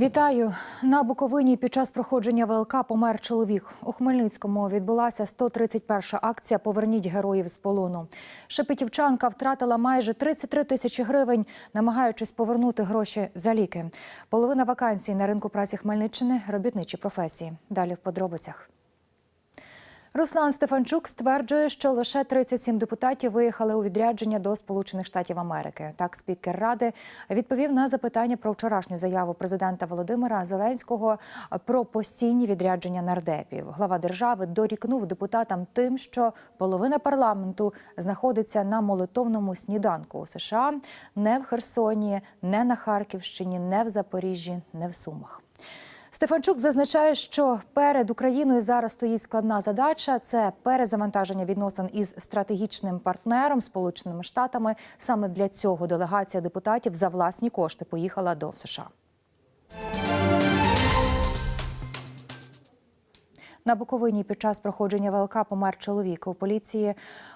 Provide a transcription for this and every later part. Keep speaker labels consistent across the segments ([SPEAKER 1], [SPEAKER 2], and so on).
[SPEAKER 1] Вітаю на Буковині. Під час проходження ВЛК помер чоловік. У Хмельницькому відбулася 131-ша акція Поверніть героїв з полону. Шепетівчанка втратила майже 33 тисячі гривень, намагаючись повернути гроші за ліки. Половина вакансій на ринку праці Хмельниччини робітничі професії. Далі в подробицях. Руслан Стефанчук стверджує, що лише 37 депутатів виїхали у відрядження до Сполучених Штатів Америки. Так, спікер ради відповів на запитання про вчорашню заяву президента Володимира Зеленського про постійні відрядження нардепів. Глава держави дорікнув депутатам тим, що половина парламенту знаходиться на молитовному сніданку у США, не в Херсоні, не на Харківщині, не в Запоріжжі, не в Сумах. Стефанчук зазначає, що перед Україною зараз стоїть складна задача це перезавантаження відносин із стратегічним партнером Сполученими Штатами. Саме для цього делегація депутатів за власні кошти поїхала до США. На Буковині під час проходження ВЛК помер чоловік. У поліції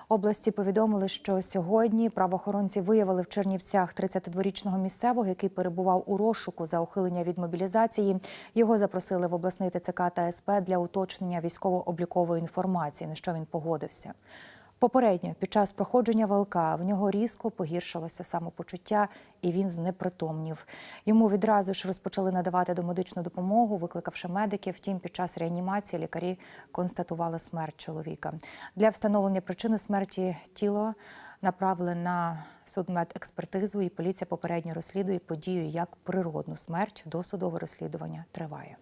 [SPEAKER 1] області повідомили, що сьогодні правоохоронці виявили в Чернівцях 32-річного місцевого, який перебував у розшуку за ухилення від мобілізації. Його запросили в обласний ТЦК та СП для уточнення військово-облікової інформації, на що він погодився. Попередньо під час проходження ВЛК в нього різко погіршилося самопочуття, і він знепритомнів. Йому відразу ж розпочали надавати домедичну допомогу, викликавши медиків. Втім, під час реанімації лікарі констатували смерть чоловіка. Для встановлення причини смерті тіло направили на судмедекспертизу, і поліція попередньо розслідує подію як природну смерть. Досудове розслідування триває.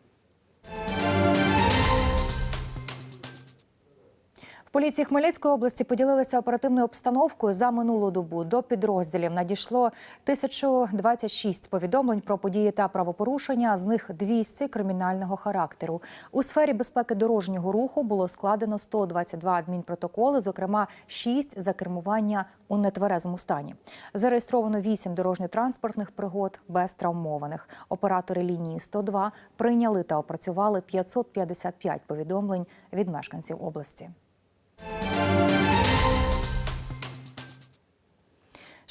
[SPEAKER 1] Поліції Хмельницької області поділилися оперативною обстановкою за минулу добу. До підрозділів надійшло 1026 повідомлень про події та правопорушення. З них 200 кримінального характеру. У сфері безпеки дорожнього руху було складено 122 адмінпротоколи, зокрема 6 за кермування у нетверезому стані. Зареєстровано 8 дорожньо-транспортних пригод без травмованих. Оператори лінії 102 прийняли та опрацювали 555 повідомлень від мешканців області.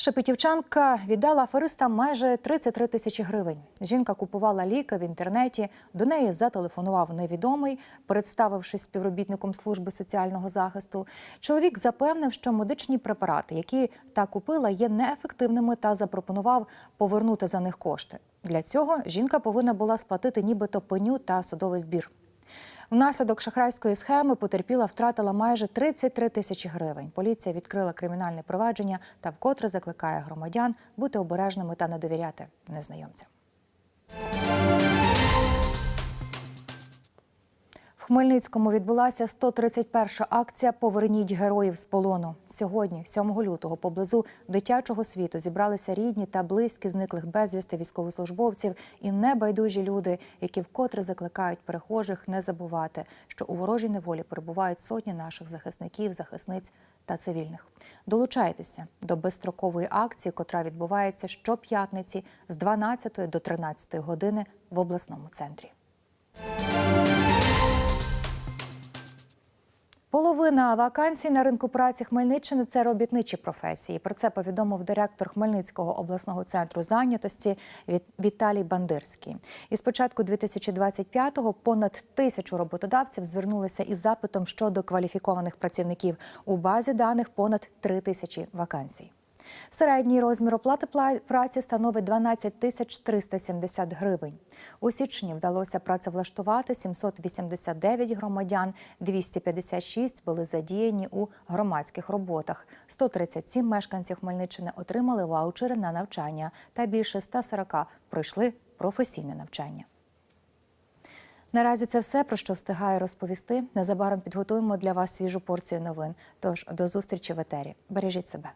[SPEAKER 1] Шепетівчанка віддала аферистам майже 33 тисячі гривень. Жінка купувала ліки в інтернеті. До неї зателефонував невідомий, представившись співробітником служби соціального захисту. Чоловік запевнив, що медичні препарати, які та купила, є неефективними та запропонував повернути за них кошти. Для цього жінка повинна була сплатити нібито пеню та судовий збір. Внаслідок шахрайської схеми потерпіла втратила майже 33 тисячі гривень. Поліція відкрила кримінальне провадження та вкотре закликає громадян бути обережними та не довіряти незнайомцям. Хмельницькому відбулася 131-ша акція Поверніть героїв з полону. Сьогодні, 7 лютого, поблизу дитячого світу зібралися рідні та близькі зниклих безвісти військовослужбовців і небайдужі люди, які вкотре закликають перехожих не забувати, що у ворожій неволі перебувають сотні наших захисників, захисниць та цивільних. Долучайтеся до безстрокової акції, котра відбувається щоп'ятниці з 12 до 13 години в обласному центрі. Половина вакансій на ринку праці Хмельниччини це робітничі професії. Про це повідомив директор Хмельницького обласного центру зайнятості Віталій Бандирський. І з початку 2025-го понад тисячу роботодавців звернулися із запитом щодо кваліфікованих працівників. У базі даних понад три тисячі вакансій. Середній розмір оплати праці становить 12 тисяч 370 гривень. У січні вдалося працевлаштувати 789 громадян, 256 були задіяні у громадських роботах. 137 мешканців Хмельниччини отримали ваучери на навчання та більше 140 пройшли професійне навчання. Наразі це все, про що встигаю розповісти. Незабаром підготуємо для вас свіжу порцію новин. Тож до зустрічі в етері. Бережіть себе.